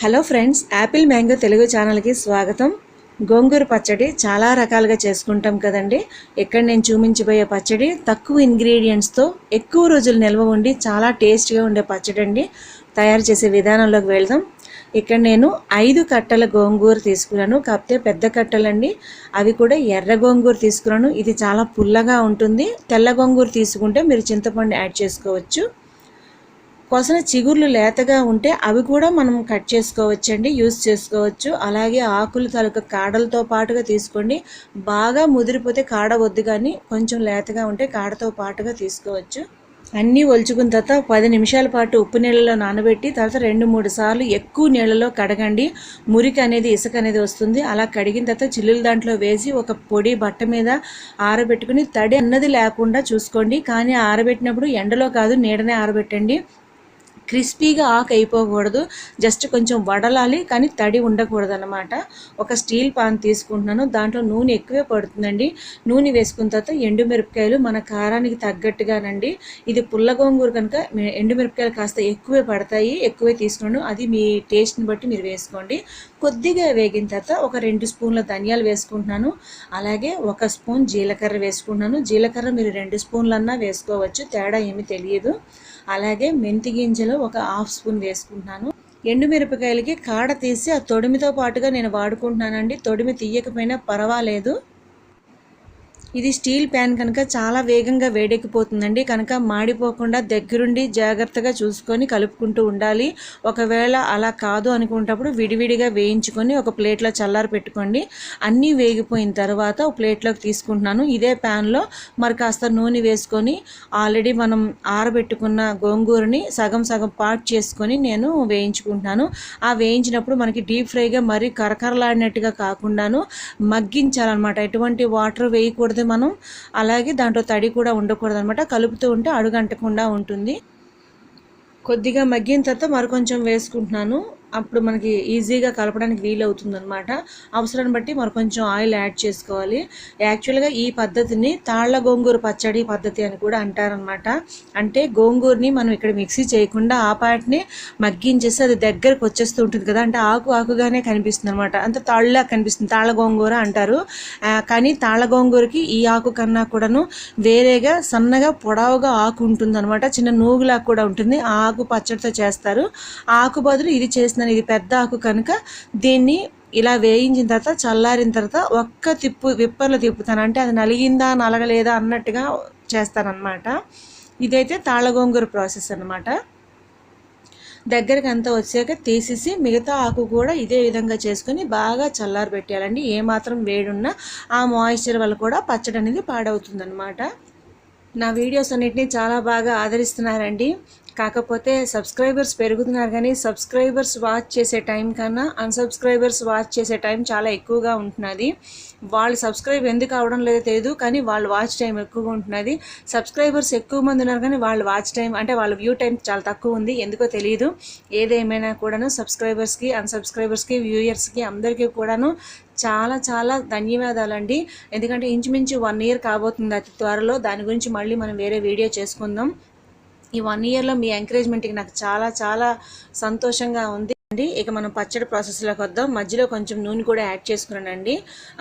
Hello friends apple mango Telugu ఛానల్కి స్వాగతం. గోంగూర పచ్చడి చాలా రకాలుగా చేసుకుంటాం కదండి. ఇక్కడ నేను చూపించబోయే పచ్చడి తక్కువ ఇంగ్రీడియంట్స్తో ఎక్కువ రోజులు నిల్వ ఉండి చాలా టేస్ట్గా ఉండే పచ్చడి అండి. తయారు చేసే విధానంలోకి వెళ్దాం. ఇక్కడ నేను ఐదు కట్టల గోంగూర తీసుకున్నాను. కాకపోతే పెద్ద కట్టలండి. అవి కూడా ఎర్ర గోంగూర తీసుకున్నాను. ఇది చాలా పుల్లగా ఉంటుంది. తెల్ల గోంగూర తీసుకుంటే మీరు చింతపండు యాడ్ చేసుకోవచ్చు. కొసన చిగుర్లు లేతగా ఉంటే అవి కూడా మనం కట్ చేసుకోవచ్చండి యూస్ చేసుకోవచ్చు. అలాగే ఆకులు తాలూకా కాడలతో పాటుగా తీసుకోండి. బాగా ముదిరిపోతే కాడ వద్దు కానీ కొంచెం లేతగా ఉంటే కాడతో పాటుగా తీసుకోవచ్చు. అన్నీ ఒలుచుకున్న తర్వాత పది నిమిషాల పాటు ఉప్పు నీళ్ళలో నానబెట్టి తర్వాత రెండు మూడు సార్లు ఎక్కువ నీళ్ళలో కడగండి. మురికి అనేది ఇసుక అనేది వస్తుంది. అలా కడిగిన తర్వాత చిల్లుల దాంట్లో వేసి ఒక పొడి బట్ట మీద ఆరబెట్టుకుని తడి అన్నది లేకుండా చూసుకోండి. కానీ ఆరబెట్టినప్పుడు ఎండలో కాదు నీడనే ఆరబెట్టండి. క్రిస్పీగా ఆకు అయిపోకూడదు జస్ట్ కొంచెం వడలాలి కానీ తడి ఉండకూడదు అనమాట ఒక స్టీల్ పాన్ తీసుకుంటున్నాను. దాంట్లో నూనె ఎక్కువే పడుతుందండి. నూనె వేసుకున్న తర్వాత ఎండుమిరపకాయలు మన కారానికి తగ్గట్టుగానండి. ఇది పుల్ల గోంగూర కనుక ఎండుమిరపకాయలు కాస్త ఎక్కువే పడతాయి ఎక్కువే తీసుకున్నాను అది మీ టేస్ట్ని బట్టి మీరు వేసుకోండి. కొద్దిగా వేగిన తర్వాత ఒక రెండు స్పూన్ల ధనియాలు వేసుకుంటున్నాను. అలాగే ఒక స్పూన్ జీలకర్ర వేసుకుంటున్నాను. జీలకర్ర మీరు రెండు స్పూన్లన్నా వేసుకోవచ్చు. తేడా ఏమీ తెలియదు. అలాగే మెంతి గింజలు ఒక హాఫ్ స్పూన్ వేసుకుంటున్నాను. ఎండుమిరపకాయలకి కాడ తీసి ఆ తొడిమితో పాటుగా నేను వాడుకుంటున్నానండి. తొడిమి తీయకపోయినా పర్వాలేదు. ఇది స్టీల్ ప్యాన్ కనుక చాలా వేగంగా వేడెక్కిపోతుందండి. కనుక మాడిపోకుండా దగ్గరుండి జాగ్రత్తగా చూసుకొని కలుపుకుంటూ ఉండాలి. ఒకవేళ అలా కాదు అనుకున్నప్పుడు విడివిడిగా వేయించుకొని ఒక ప్లేట్లో చల్లారి పెట్టుకోండి. అన్నీ వేగిపోయిన తర్వాత ఒక ప్లేట్లోకి తీసుకుంటున్నాను. ఇదే ప్యాన్లో మరి కాస్త నూనె వేసుకొని ఆల్రెడీ మనం ఆరబెట్టుకున్న గోంగూరని సగం సగం పాట్ చేసుకొని నేను వేయించుకుంటున్నాను. ఆ వేయించినప్పుడు మనకి డీప్ ఫ్రైగా మరీ కరకరలాడినట్టుగా కాకుండాను మగ్గించాలన్నమాట. ఎటువంటి వాటర్ వేయకూడదు. మనం అలాగే దాంట్లో తడి కూడా ఉండకూడదు అనమాట కలుపుతూ ఉంటే అడుగంటకుండా ఉంటుంది. కొద్దిగా మగ్గిన తర్వాత మరికొంచెం వేసుకుంటున్నాను. అప్పుడు మనకి ఈజీగా కలపడానికి వీలవుతుంది అనమాట అవసరాన్ని బట్టి మరి కొంచెం ఆయిల్ యాడ్ చేసుకోవాలి. యాక్చువల్గా ఈ పద్ధతిని తాళ్ళ గోంగూర పచ్చడి పద్ధతి అని కూడా అంటారనమాట అంటే గోంగూరని మనం ఇక్కడ మిక్సీ చేయకుండా ఆ పాటిని మగ్గించేసి అది దగ్గరకు వచ్చేస్తూ ఉంటుంది కదా అంటే ఆకు ఆకుగానే కనిపిస్తుంది అనమాట అంత తాళ్ళలా కనిపిస్తుంది తాళ్ళ గోంగూర అంటారు. కానీ తాళ్ళ గోంగూరకి ఈ ఆకు కన్నా కూడాను వేరేగా సన్నగా పొడవుగా ఆకు ఉంటుంది అనమాట చిన్న నూగులా కూడా ఉంటుంది. ఆ ఆకు పచ్చడితో చేస్తారు. ఆకు బదులు ఇది చేసిన ఇది పెద్ద ఆకు కనుక దీన్ని ఇలా వేయించిన తర్వాత చల్లారిన తర్వాత ఒక్క తిప్పు విప్పర్లు తిప్పుతాను. అంటే అది నలిగిందా నలగలేదా అన్నట్టుగా చేస్తానన్నమాట. ఇదైతే తాళగోంగూర ప్రాసెస్ అనమాట దగ్గరికి అంతా వచ్చాక తీసేసి మిగతా ఆకు కూడా ఇదే విధంగా చేసుకొని బాగా చల్లారి పెట్టేయాలండి. ఏమాత్రం వేడున్నా ఆ మాయిశ్చర్ వల్ల కూడా పచ్చడి అనేది పాడవుతుందన్నమాట. నా వీడియోస్ అన్నిటినీ చాలా బాగా ఆదరిస్తున్నారండి. కాకపోతే సబ్స్క్రైబర్స్ పెరుగుతున్నారు కానీ సబ్స్క్రైబర్స్ వాచ్ చేసే టైం కన్నా అన్సబ్స్క్రైబర్స్ వాచ్ చేసే టైం చాలా ఎక్కువగా ఉంటున్నది. వాళ్ళు సబ్స్క్రైబ్ ఎందుకు అవడం లేదో తెలియదు కానీ వాళ్ళ వాచ్ టైం ఎక్కువగా ఉంటున్నది. సబ్స్క్రైబర్స్ ఎక్కువ మంది ఉన్నారు కానీ వాళ్ళ వాచ్ టైం అంటే వాళ్ళ వ్యూ టైం చాలా తక్కువ ఉంది. ఎందుకో తెలియదు ఏదేమైనా కూడాను సబ్స్క్రైబర్స్కి అన్సబ్స్క్రైబర్స్కి వ్యూయర్స్కి అందరికీ కూడాను చాలా చాలా ధన్యవాదాలండి. ఎందుకంటే ఇంచుమించు వన్ ఇయర్ కాబోతుంది అతి త్వరలో. దాని గురించి మళ్ళీ మనం వేరే వీడియో చేసుకుందాం. ఈ వన్ ఇయర్లో మీ ఎంకరేజ్మెంట్కి నాకు చాలా చాలా సంతోషంగా ఉంది. అండి. ఇక మనం పచ్చడి ప్రాసెస్లోకి వద్దాం. మధ్యలో కొంచెం నూనె కూడా యాడ్ చేసుకున్నానండి.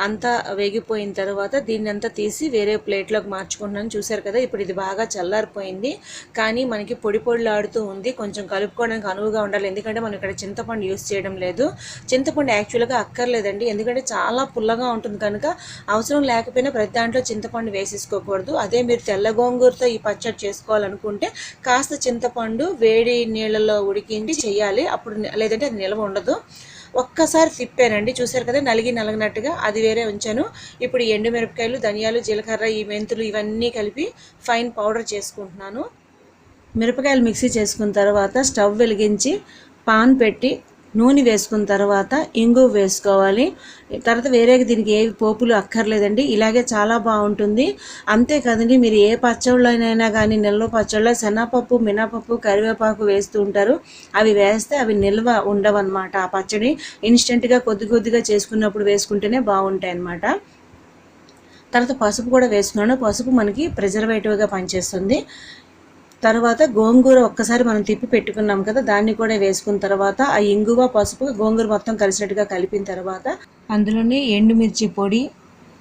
అంతా వేగిపోయిన తర్వాత దీన్ని అంతా తీసి వేరే ప్లేట్లోకి మార్చుకుంటున్నాను చూసారు కదా ఇప్పుడు ఇది బాగా చల్లారిపోయింది. కానీ మనకి పొడి పొడిలాడుతూ ఉంది. కొంచెం కలుపుకోవడానికి అనువుగా ఉండాలి. ఎందుకంటే మనం ఇక్కడ చింతపండు యూస్ చేయడం లేదు. చింతపండు యాక్చువల్గా అక్కర్లేదండి. ఎందుకంటే చాలా పుల్లగా ఉంటుంది కనుక అవసరం లేకపోయినా ప్రతి దాంట్లో చింతపండు వేసేసుకోకూడదు. అదే మీరు తెల్ల గోంగూరతో ఈ పచ్చడి చేసుకోవాలనుకుంటే కాస్త చింతపండు వేడి నీళ్ళలో ఉడికించి చేయాలి. అప్పుడు లేదంటే ఎందుకంటే అది నిల్వ ఉండదు. ఒక్కసారి తిప్పానండి చూసారు కదా నలిగి నలగనట్టుగా అది వేరే ఉంచాను. ఇప్పుడు ఎండుమిరపకాయలు ధనియాలు జీలకర్ర ఈ మెంతులు ఇవన్నీ కలిపి ఫైన్ పౌడర్ చేసుకుంటున్నాను. మిరపకాయలు మిక్సీ చేసుకున్న తర్వాత స్టవ్ వెలిగించి పాన్ పెట్టి నూనె వేసుకున్న తర్వాత ఇంగు వేసుకోవాలి. తర్వాత వేరే దీనికి ఏ పోపులు అక్కర్లేదండి. ఇలాగే చాలా బాగుంటుంది. అంతేకాదండి మీరు ఏ పచ్చళ్ళైనా కానీ నిల్వ పచ్చళ్ళ శనగపప్పు మినపప్పు కరివేపాకు వేస్తూ ఉంటారు. అవి వేస్తే అవి నిల్వ ఉండవన్నమాట. ఆ పచ్చడి ఇన్స్టెంట్గా కొద్ది కొద్దిగా చేసుకున్నప్పుడు వేసుకుంటేనే బాగుంటాయి అన్నమాట తర్వాత పసుపు కూడా వేసుకున్నాను పసుపు మనకి ప్రిజర్వేటివ్గా పనిచేస్తుంది. తర్వాత గోంగూర ఒక్కసారి మనం తిప్పి పెట్టుకున్నాం కదా దాన్ని కూడా వేసుకున్న తర్వాత ఆ ఇంగువ పసుపు గోంగూర మొత్తం కలిసినట్టుగా కలిపిన తర్వాత అందులోనే ఎండుమిర్చి పొడి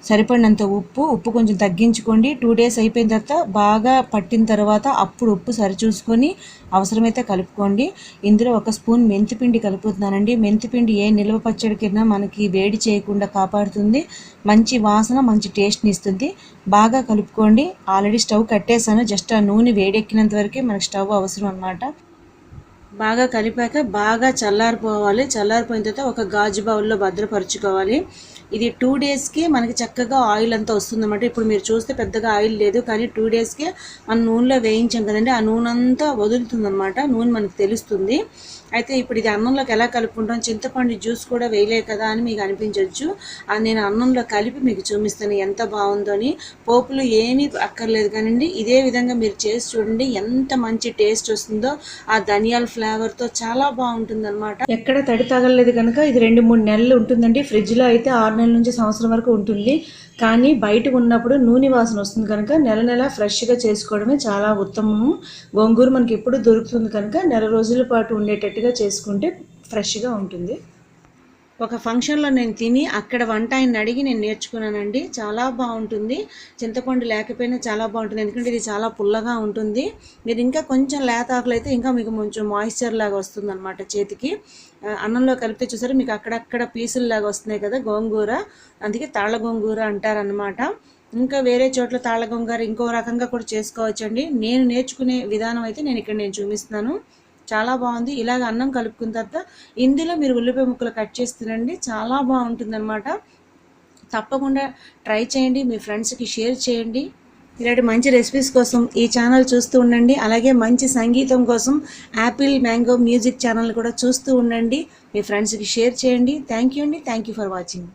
సరిపడినంత ఉప్పు ఉప్పు కొంచెం తగ్గించుకోండి. టూ డేస్ అయిపోయిన తర్వాత బాగా పట్టిన తర్వాత అప్పుడు ఉప్పు సరిచూసుకొని అవసరమైతే కలుపుకోండి. ఇందులో ఒక స్పూన్ మెంతిపిండి కలుపుతున్నానండి. మెంతిపిండి ఏ నిల్వ పచ్చడి కింద మనకి వేడి చేయకుండా కాపాడుతుంది. మంచి వాసన మంచి టేస్ట్ని ఇస్తుంది. బాగా కలుపుకోండి. ఆల్రెడీ స్టవ్ కట్టేసాను జస్ట్ ఆ నూనె వేడెక్కినంత వరకే మనకి స్టవ్ అవసరం అనమాట బాగా కలిపాక బాగా చల్లారిపోవాలి. చల్లారిపోయిన తర్వాత ఒక గాజు బౌల్లో భద్రపరుచుకోవాలి. ఇది టూ డేస్కి మనకి చక్కగా ఆయిల్ అంతా వస్తుందన్నమాట. ఇప్పుడు మీరు చూస్తే పెద్దగా ఆయిల్ లేదు కానీ టూ డేస్కి మనం నూనెలో వేయించాం కదండి. ఆ నూనె అంతా వదులుతుందన్నమాట. నూనె మనకు తెలుస్తుంది. అయితే ఇప్పుడు ఇది అన్నంలోకి ఎలా కలుపుకుంటాం? చింతపండు జ్యూస్ కూడా వేయలే కదా అని మీకు అనిపించవచ్చు అది నేను అన్నంలో కలిపి మీకు చూపిస్తాను ఎంత బాగుందో అని. పోపులు ఏమీ అక్కర్లేదు కానివ్వండి ఇదే విధంగా మీరు చేసి చూడండి ఎంత మంచి టేస్ట్ వస్తుందో. ఆ ధనియాల ఫ్లేవర్తో చాలా బాగుంటుంది అనమాట ఎక్కడ తడి తగలలేదు కనుక ఇది రెండు మూడు నెలలు ఉంటుందండి. ఫ్రిడ్జ్లో అయితే ఆరు నెలల నుంచి సంవత్సరం వరకు ఉంటుంది. కానీ బయట ఉన్నప్పుడు నూనె వాసన వస్తుంది కనుక నెల నెల ఫ్రెష్గా చేసుకోవడమే చాలా ఉత్తమము. గోంగూర మనకి ఎప్పుడు దొరుకుతుంది కనుక నెల రోజుల పాటు ఉండేటట్టుగా చేసుకుంటే ఫ్రెష్గా ఉంటుంది. ఒక ఫంక్షన్లో నేను తిని అక్కడ వంట ఆయన అడిగి నేను నేర్చుకున్నానండి. చాలా బాగుంటుంది. చింతపండు లేకపోయినా చాలా బాగుంటుంది. ఎందుకంటే ఇది చాలా పుల్లగా ఉంటుంది. మీరు ఇంకా కొంచెం లేత ఆకులు అయితే ఇంకా మీకు కొంచెం మాయిశ్చర్ లాగా వస్తుంది అనమాట చేతికి అన్నంలో కలిపితే చూసారు మీకు అక్కడక్కడ పీసులు లాగా వస్తున్నాయి కదా గోంగూర. అందుకే తాళ్ళ గోంగూర అంటారనమాట ఇంకా వేరే చోట్ల తాళ్ళ గోంగూర ఇంకో రకంగా కూడా చేసుకోవచ్చండి. నేను నేర్చుకునే విధానం అయితే నేను ఇక్కడ నేను చూపిస్తున్నాను. చాలా బాగుంది. ఇలాగ అన్నం కలుపుకున్న తర్వాత ఇందులో మీరు ఉల్లిపాయ ముక్కలు కట్ చేసి తినండి. చాలా బాగుంటుంది అనమాట తప్పకుండా ట్రై చేయండి. మీ ఫ్రెండ్స్కి షేర్ చేయండి. ఇలాంటి మంచి రెసిపీస్ కోసం ఈ ఛానల్ చూస్తూ ఉండండి. అలాగే మంచి సంగీతం కోసం యాపిల్ మ్యాంగో మ్యూజిక్ ఛానల్ కూడా చూస్తూ ఉండండి. మీ ఫ్రెండ్స్కి షేర్ చేయండి. థ్యాంక్ యూ అండి. Thank you for watching